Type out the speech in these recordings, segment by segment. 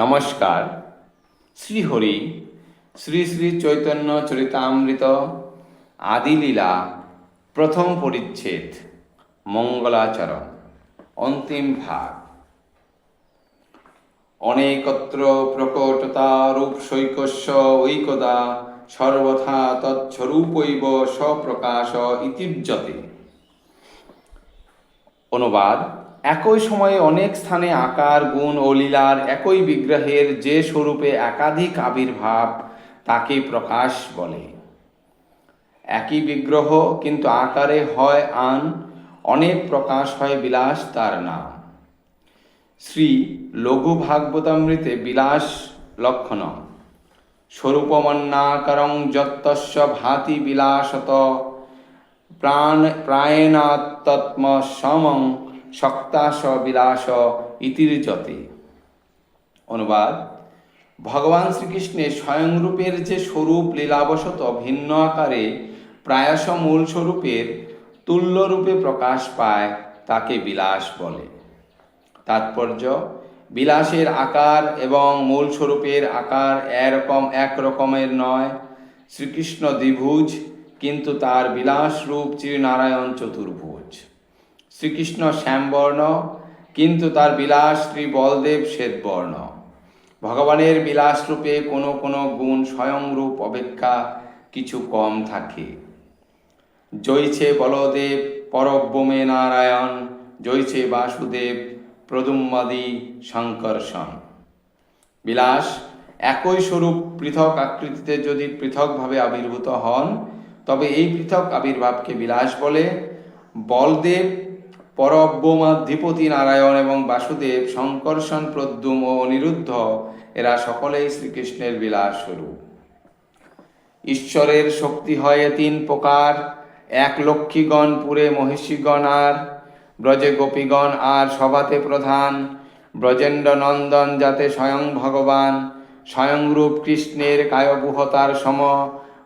নমস্কার। শ্রীহরি, শ্রী শ্রী চৈতন্য চরিতামৃত আদিলীলা প্রথম পরিচ্ছেদ, মঙ্গলাচরণ, অন্তিম ভাগ। অনেকত্র প্রকটতা রূপ সৈকস্য ঐকদা, সর্বথা তৎস্বরূপৈব স্বপ্রকাশ ইতির্যতে অনুবাদ একই সময়ে অনেক স্থানে আকার, গুণ ও লীলার একই বিগ্রহের যে স্বরূপে একাধিক আবির্ভাব তাকে প্রকাশ বলে। একই বিগ্রহ কিন্তু আকারে হয় আন, অনেক প্রকাশ হয় বিলাস তার নাম। শ্রী লঘু ভাগবতামৃতে বিলাস লক্ষণ স্বরূপমন্নাকারং যত্তস্য ভাতি বিলাসত, প্রাণ প্রায়ণাত্ম সমং শক্তাস বিলাস ইতির্যতে অনুবাদ, ভগবান শ্রীকৃষ্ণের স্বয়ংরূপের যে স্বরূপ লীলাবশত ভিন্ন আকারে প্রায়শ মূল স্বরূপের তুল্যরূপে প্রকাশ পায়, তাকে বিলাস বলে। তাৎপর্য, বিলাসের আকার এবং মূল স্বরূপের আকার এরকম এক রকমের নয়। শ্রীকৃষ্ণ দ্বিভুজ, কিন্তু তার বিলাস রূপ শ্রীনারায়ণ চতুর্ভুজ। শ্রীকৃষ্ণ শ্যামবর্ণ, কিন্তু তার বিলাস শ্রী বলদেব শ্বেতবর্ণ। ভগবানের বিলাস রূপে কোনো কোনো গুণ স্বয়ং রূপ অপেক্ষা কিছু কম থাকে। জয়ছে বলদেব পরব্যমে নারায়ণ, জয়ছে বাসুদেব প্রদুম্মাদি শঙ্কর্ষণ বিলাস একই স্বরূপ পৃথক আকৃতিতে যদি পৃথকভাবে আবির্ভূত হন, তবে এই পৃথক আবির্ভাবকে বিলাস বলে। বলদেব পরব্যমাধিপতি নারায়ণ এবং বাসুদেব শঙ্কর্ষণ প্রদ্যুম ও অনিরুদ্ধ এরা সকলেই শ্রীকৃষ্ণের বিলাস স্বরূপ। ঈশ্বরের শক্তি হয় তিন প্রকার, এক লক্ষ্মীগণ, পুরে মহিষীগণ আর, ব্রজে গোপীগণ আর সভাতে প্রধান, ব্রজেন্দ্র নন্দন যাতে স্বয়ং ভগবান স্বয়ংরূপ কৃষ্ণের কায়বুহতার সম,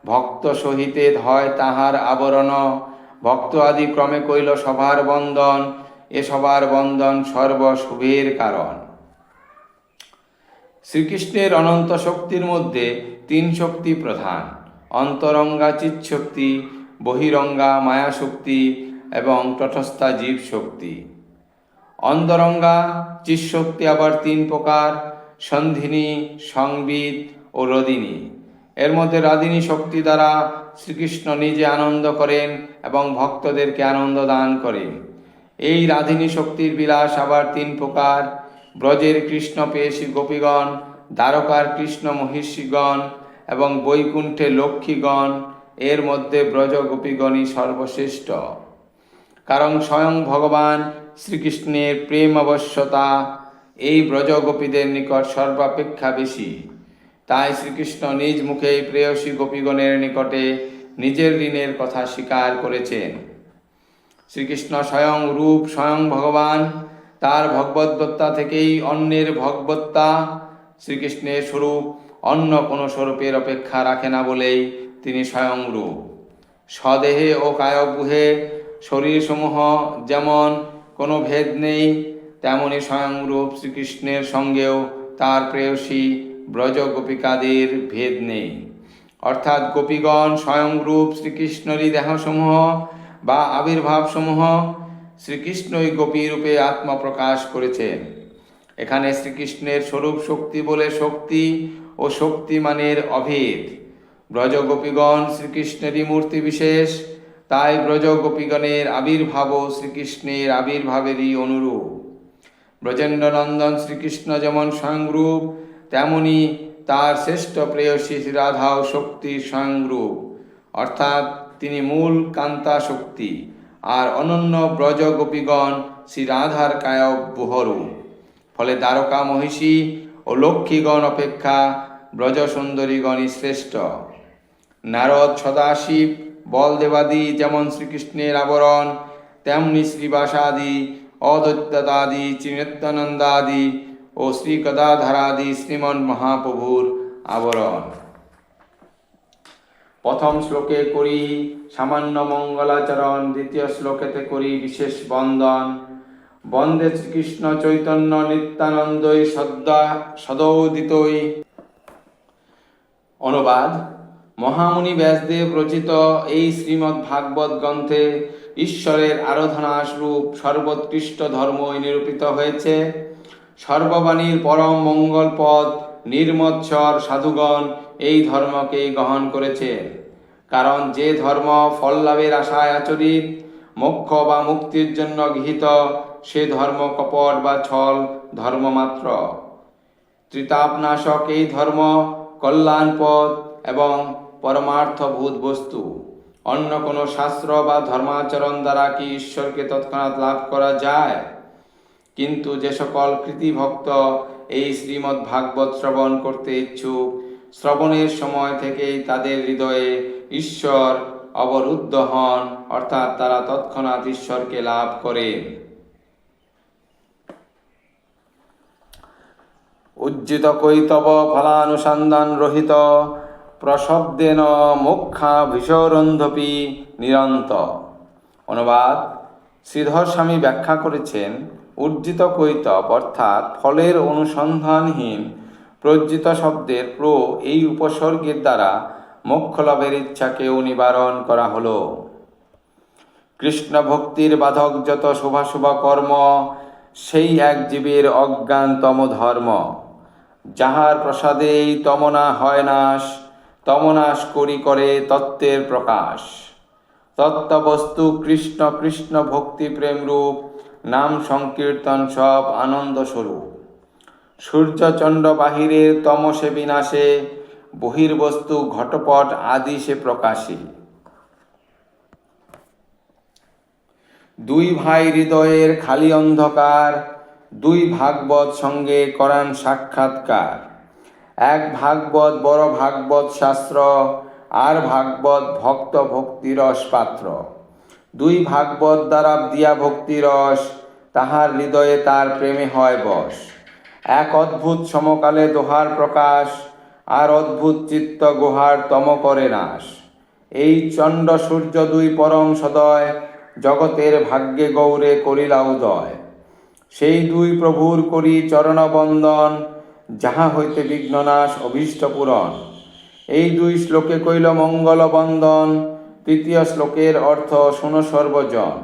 ভক্ত সহিতে হয় তাহার আবরণ ভক্ত আদি ক্রমে কইল সভার বন্দন এ সবার বন্দন সর্বশুভের কারণ। শ্রীকৃষ্ণের অনন্ত শক্তির মধ্যে তিন শক্তি প্রধান, অন্তরঙ্গা চিৎশক্তি, বহিরঙ্গা মায়া শক্তি এবং তটস্থা জীব শক্তি অন্তরঙ্গা চিৎশক্তি আবার তিন প্রকার, সন্ধিনী সংবিদ ও রদিনী। এর মধ্যে রাদিনী শক্তি দ্বারা শ্রীকৃষ্ণ নিজে আনন্দ করেন এবং ভক্তদেরকে আনন্দ দান করেন এই রাধিনী শক্তির বিলাস আবার তিন প্রকার। ব্রজের কৃষ্ণ পেয়েছি গোপীগণ, দ্বারকার কৃষ্ণ মহিষীগণ এবং বৈকুণ্ঠে লক্ষ্মীগণ, এর মধ্যে ব্রজ গোপীগণই সর্বশ্রেষ্ঠ। কারণ স্বয়ং ভগবান শ্রীকৃষ্ণের প্রেম অবশ্যতা, এই ব্রজগোপীদের নিকট সর্বাপেক্ষা বেশি। তাই শ্রীকৃষ্ণ নিজ মুখে প্রেয়সী গোপীগণের নিকটে নিজের ঋণের কথা স্বীকার করেছেন। শ্রীকৃষ্ণ স্বয়ং রূপ, স্বয়ং ভগবান, তার ভগবদ্গত্তা থেকেই অন্যের ভগবত্তা শ্রীকৃষ্ণের স্বরূপ অন্য কোনো স্বরূপের অপেক্ষা রাখে না বলেই তিনি স্বয়ং রূপ। স্বদেহে ও কায়বুহে শরীরসমূহ যেমন কোনো ভেদ নেই, তেমনি স্বয়ংরূপ শ্রীকৃষ্ণের সঙ্গেও তার প্রেয়সী ব্রজ গোপিকাদের ভেদ নেই। অর্থাৎ গোপীগণ স্বয়ংরূপ শ্রীকৃষ্ণরই দেহসমূহ বা আবির্ভাবসমূহ শ্রীকৃষ্ণই গোপী রূপে আত্মপ্রকাশ করেছেন এখানে শ্রীকৃষ্ণের স্বরূপ শক্তি বলে শক্তি ও শক্তিমানের অভেদ। ব্রজ গোপীগণ শ্রীকৃষ্ণেরই মূর্তি বিশেষ, তাই ব্রজ গোপীগণের আবির্ভাবও শ্রীকৃষ্ণের আবির্ভাবেরই অনুরূপ। ব্রজেন্দ্রনন্দন শ্রীকৃষ্ণ যেমন স্বয়ংরূপ তেমনি তার শ্রেষ্ঠ প্রেয়সী রাধাও শক্তির স্বয়ংরূপ। অর্থাৎ তিনি মূল কান্তা শক্তি আর অনন্য ব্রজ গোপীগণ শ্রী রাধার কায়ব বুহরূপ ফলে দ্বারকা মহিষী ও লক্ষ্মীগণ অপেক্ষা ব্রজ সুন্দরীগণই শ্রেষ্ঠ। নারদ সদাশিব, বলদেবাদি যেমন শ্রীকৃষ্ণের আবরণ, তেমনি শ্রীবাসাদি, অদৈত্যতাদি ত্রিনেত্যানন্দাদি ও শ্রী শ্রীকদাধারাদি শ্রীমন মহাপ্রভুর আবরণ। প্রথম শ্লোকে করি সামান্য মঙ্গলাচরণ, দ্বিতীয় শ্লোকেতে করি বিশেষ বন্দন। বন্দে শ্রীকৃষ্ণ চৈতন্য নিত্যানন্দই সদ্যা সদৌদিতই। অনুবাদ, মহামুনি ব্যাসদেব রচিত এই শ্রীমদ্ ভাগবত গ্রন্থে ঈশ্বরের আরাধনা রূপ সর্বোৎকৃষ্ট ধর্মই নিরূপিত হয়েছে। সর্ববাণীর পরম মঙ্গল পদ নির্মৎসর সাধুগণ এই ধর্মকেই গ্রহণ করেছে কারণ যে ধর্ম ফল লাভের আশায় আচরিত, মোক্ষ বা মুক্তির জন্য গৃহীত, সে ধর্ম কপট বা ছল ধর্ম মাত্র ত্রিতাপনাশক এই ধর্ম কল্যাণপদ এবং পরমার্থভূত বস্তু। অন্য কোনো শাস্ত্র বা ধর্মাচরণ দ্বারা কি ঈশ্বরকে তৎক্ষণাৎ লাভ করা যায়? কিন্তু যে সকল কৃতিভক্ত এই শ্রীমদ্ ভাগবত শ্রবণ করতে ইচ্ছুক, শ্রবণের সময় থেকেই তাদের হৃদয়ে ঈশ্বর অবরুদ্ধ হন, অর্থাৎ তারা তৎক্ষণাৎ ঈশ্বরকে লাভ করেন। উজ্জিত কৈতব ফলানুসন্ধান রহিত প্রশব্দেন মোক্ষা ভীষরন্ধপি নিরন্ত। অনুবাদ, শ্রীধর স্বামী ব্যাখ্যা করেছেন উজ্জিত কৈতব, অর্থাৎ ফলের অনুসন্ধানহীন প্রজ্জিত শব্দের প্র এই উপসর্গের দ্বারা মোক্ষ লাভের ইচ্ছাকেও নিবারণ করা হলো। কৃষ্ণ ভক্তির বাধক যত শুভাশুভ কর্ম, সেই এক জীবের অজ্ঞানতম ধর্ম। যাহার প্রসাদেই তমনা হয় নাশ তমনাশ করি করে তত্ত্বের প্রকাশ। তত্ত্ববস্তু কৃষ্ণ কৃষ্ণ ভক্তি প্রেম রূপ নাম সংকীর্তন সব আনন্দ স্বরূপ সূর্যচন্দ্র বাহিরের তমসে বিনাশে, বহির্বস্তু ঘটপট আদি সে প্রকাশী। দুই ভাই হৃদয়ের খালি অন্ধকার, দুই ভাগবত সঙ্গে করান সাক্ষাৎকার। এক ভাগবত বড় ভাগবত শাস্ত্র, আর ভাগবত ভক্ত ভক্তিরস পাত্র দুই ভাগবত দ্বারা দিয়া ভক্তিরস তাহার হৃদয়ে তার প্রেমে হয় বশ এক অদ্ভুত সমকালে দোহার প্রকাশ, আর অদ্ভুত চিত্ত গুহার তম করে নাশ। এই চণ্ড সূর্য দুই পরম সদয়, জগতের ভাগ্যে গৌরে করিলা উদয়। সেই দুই প্রভুর করি চরণবন্দন, যাহা হইতে বিঘ্ননাশ অভীষ্ট পূরণ। এই দুই শ্লোকে কইল মঙ্গল বন্দন তৃতীয় শ্লোকের অর্থ, শুনো সর্বজন।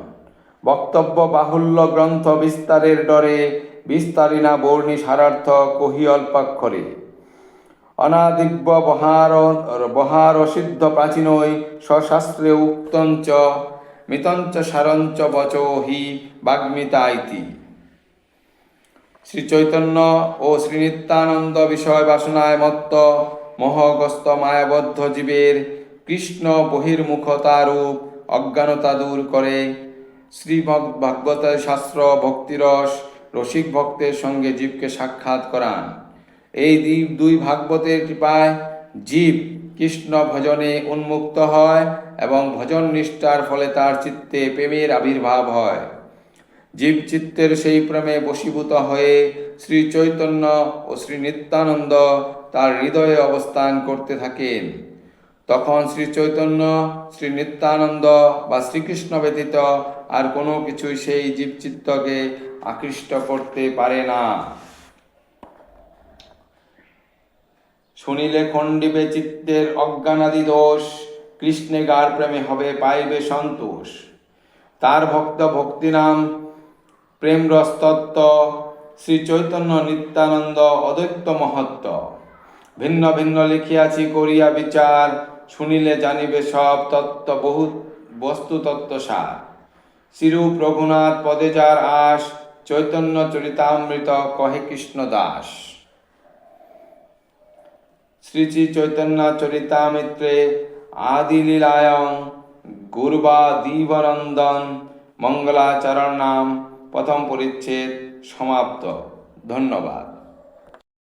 বক্তব্য বাহুল্য গ্রন্থ বিস্তারের ডরে বিস্তারিনা বর্ণি সারার্থ কহি অল্পাক্ষরে। অনাদিব্য বহার বহার সিদ্ধ প্রাচীনই স্বশাস্ত্রে উক্তঞ্চ, মিতঞ্চ সারঞ্চ বচো হি বাগ্মিতা ইতি শ্রী চৈতন্য ও শ্রীনিত্যানন্দ বিষয় বাসনায় মত্ত মোহগ্রস্ত মায়াবদ্ধ জীবের কৃষ্ণ বহির্মুখতারূপ অজ্ঞানতা দূর করে। শ্রীমদ ভাগবতের শাস্ত্র ভক্তিরস রসিক ভক্তের সঙ্গে জীবকে সাক্ষাৎ করান। এই দ্বীপ দুই ভাগবতের কৃপায় জীব কৃষ্ণ ভজনে উন্মুক্ত হয় এবং ভজন নিষ্ঠার ফলে তার চিত্তে প্রেমের আবির্ভাব হয়। জীব চিত্তের সেই প্রেমে বশীভূত হয়ে শ্রী চৈতন্য ও শ্রী নিত্যানন্দ তার হৃদয়ে অবস্থান করতে থাকেন। তখন শ্রী চৈতন্য, শ্রী নিত্যানন্দ বা শ্রীকৃষ্ণ ব্যতীত আর কোনো কিছুই সেই জীবচিত্তকে আকৃষ্ট করতে পারে না। শুনিলে খণ্ডিবে চিত্তের অজ্ঞানাদি দোষ, কৃষ্ণে গার প্রেমে হবে পাইবে সন্তোষ। তার ভক্ত ভক্তিনাম প্রেম রস্তত্ব শ্রী চৈতন্য নিত্যানন্দ অদ্বৈত মহত্ব। ভিন্ন ভিন্ন লিখিয়াছি করিয়া বিচার শুনিলে জানিবে সব তত্ত্ব বহু বস্তু তত্ত্ব সার। শ্রীরূপ রঘুনাথ পদে যার আস চৈতন্য চরিতামৃত কহে কৃষ্ণ দাস। শ্রী শ্রী চৈতন্য চরিতামিত্রে আদি লীলায়ং গুরবা দিবনন্দন মঙ্গলাচরণ নাম প্রথম পরিচ্ছেদ সমাপ্ত। ধন্যবাদ।